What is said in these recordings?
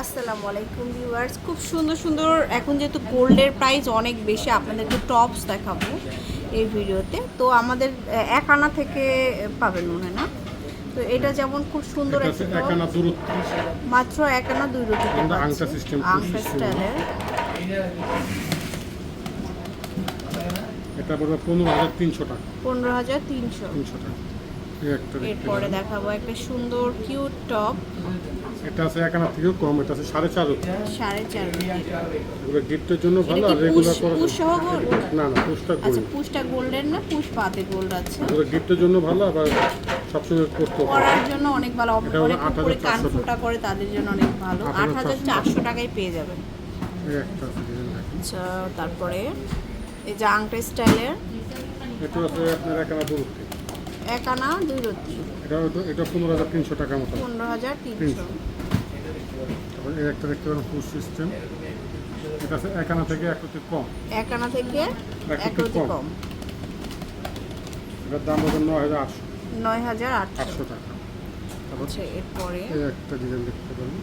আসসালামু আলাইকুম ভিউয়ার্স। খুব সুন্দর সুন্দর এখন যেহেতু গোল্ডের প্রাইস অনেক বেশি আপনাদেরকে টপস দেখাবো এই ভিডিওতে। তো আমাদের এক আনা থেকে পাবেন মনে না? তো এটা যেমন খুব সুন্দর মাত্র এক আনা দুই পাচ্ছি। আংটা system স্টাইলের। এটা পনেরো হাজার তিনশো টাকা। পনেরো হাজার তিনশো। তিনশো টাকা। এরপরে দেখাবো একটা সুন্দর কিউট টপ এটা আছে থেকেও কম এটা আছে সাড়ে চার সাড়ে চার এগুলো গিফটের জন্য ভালো আর রেগুলার করা না না পুষটা আচ্ছা গোল্ড পুশটা গোল্ডের না পুশ পাতে গোল্ড আছে? এগুলো গিফটের জন্য ভালো আবার সবসময় করতে পরার জন্য অনেক ভালো অনেক উপরে 8,400 কান ফোটা করে তাদের জন্য অনেক ভালো। আট হাজার 8,400 চারশো টাকায় পেয়ে যাবেন আচ্ছা তারপরে এই যে আংটা স্টাইলের এটা আছে আপনার একানা দূরত্ব এক আনা দুই রতি এটা এটা পনেরো হাজার তিনশো টাকা মতো। পনেরো হাজার তিনশো। তারপর এই একটা দেখতে পারেন পুশ সিস্টেম এটা আছে একানা থেকে এক রুপি কম। এক আনা থেকে এক এক রতি কম। এটার দাম হবে নয় হাজার আটশো। নয় হাজার আটশো। আটশো টাকা। তারপর আচ্ছা এরপরে? একটা ডিজাইন দেখতে পারেন।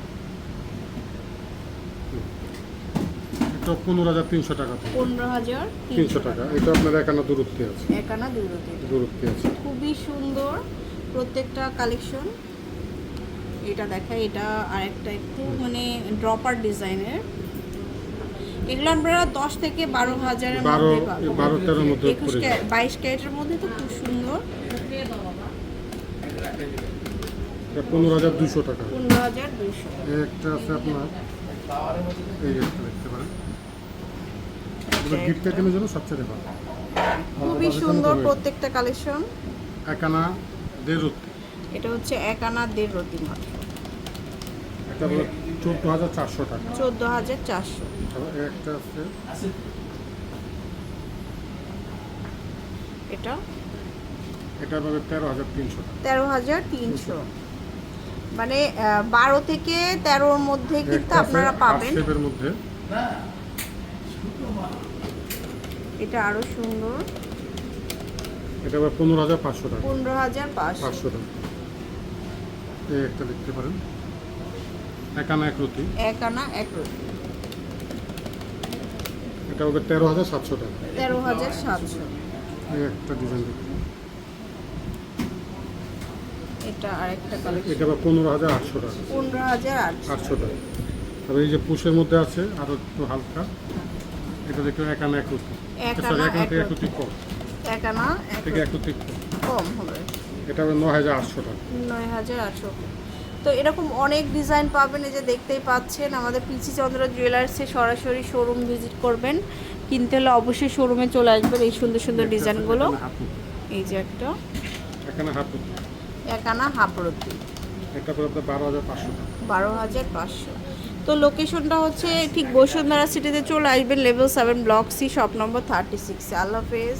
এটা পনেরো হাজার তিনশো টাকা পনেরো হাজার তিনশো টাকা। এটা আপনার একানা দূরত্বে আছে। এক আনা দুই রতি দূরত্বে আছে। খুবই সুন্দর প্রত্যেকটা কালেকশন। এটা দেখায় এটা আর একটা মানে ড্রপার ডিজাইনের এগুলো আমরা দশ থেকে বারো হাজারের মধ্যে। বারো তেরোর মধ্যে একুশ বাইশ ক্যারেটের মধ্যে তো খুব সুন্দর। পনেরো হাজার দুশো টাকা। পনেরো হাজার এই একটা আছে আপনার এই একটা দেখতে পারেন এগুলো গিফট আইটেমের জন্য সবচেয়ে ভালো খুবই সুন্দর প্রত্যেকটা কালেকশন একানা দেড় এটা হচ্ছে এক আনা দেড় রতি মাত্র। এটা হলো চোদ্দ হাজার চারশো টাকা। চোদ্দ হাজার চারশো। একটা আছে। এটা? এটা পাবে তেরো হাজার তিনশো তেরো হাজার তিনশো। মানে বারো থেকে তেরোর মধ্যে কিন্তু আপনারা পাবেন। মধ্যে। এটা আরও সুন্দর। এটা আবার পনেরো হাজার পাঁচশো টাকা। পনেরো হাজার পাঁচশো। টাকা। এই একটা দেখতে পারেন। একানা এক রুটি। এক রতি এটা হবে তেরো হাজার সাতশো টাকা। তেরো হাজার সাতশো। এই একটা ডিজাইন দেখতে এটা আরেকটা কালেকশন এটা আবার পনেরো হাজার আটশো টাকা। পনেরো হাজার আটশো। টাকা। তবে এই যে পুষের মধ্যে আছে আরও একটু হালকা। এটা দেখতে একানা এক রুটি। আচ্ছা, এক আনা এক আনা থেকে একত্রিশ কম হবে। এটা নয় হাজার আটশো নয় হাজার আটশো। তো এরকম অনেক ডিজাইন পাবেন এই যে দেখতেই পাচ্ছেন আমাদের পিসি চন্দ্র জুয়েলার্সে সরাসরি শোরুম ভিজিট করবেন। কিনতে হলে অবশ্যই শোরুমে চলে আসবেন এই সুন্দর সুন্দর ডিজাইনগুলো এই যে একটা। একানা হাফ একানা বারো হাজার পাঁচশো পড়বে 12500 12500 তো লোকেশনটা হচ্ছে ঠিক বসুন্ধরা সিটিতে চলে আসবেন level seven block C shop number thirty সিক্সে আল্লাহ হাফেজ।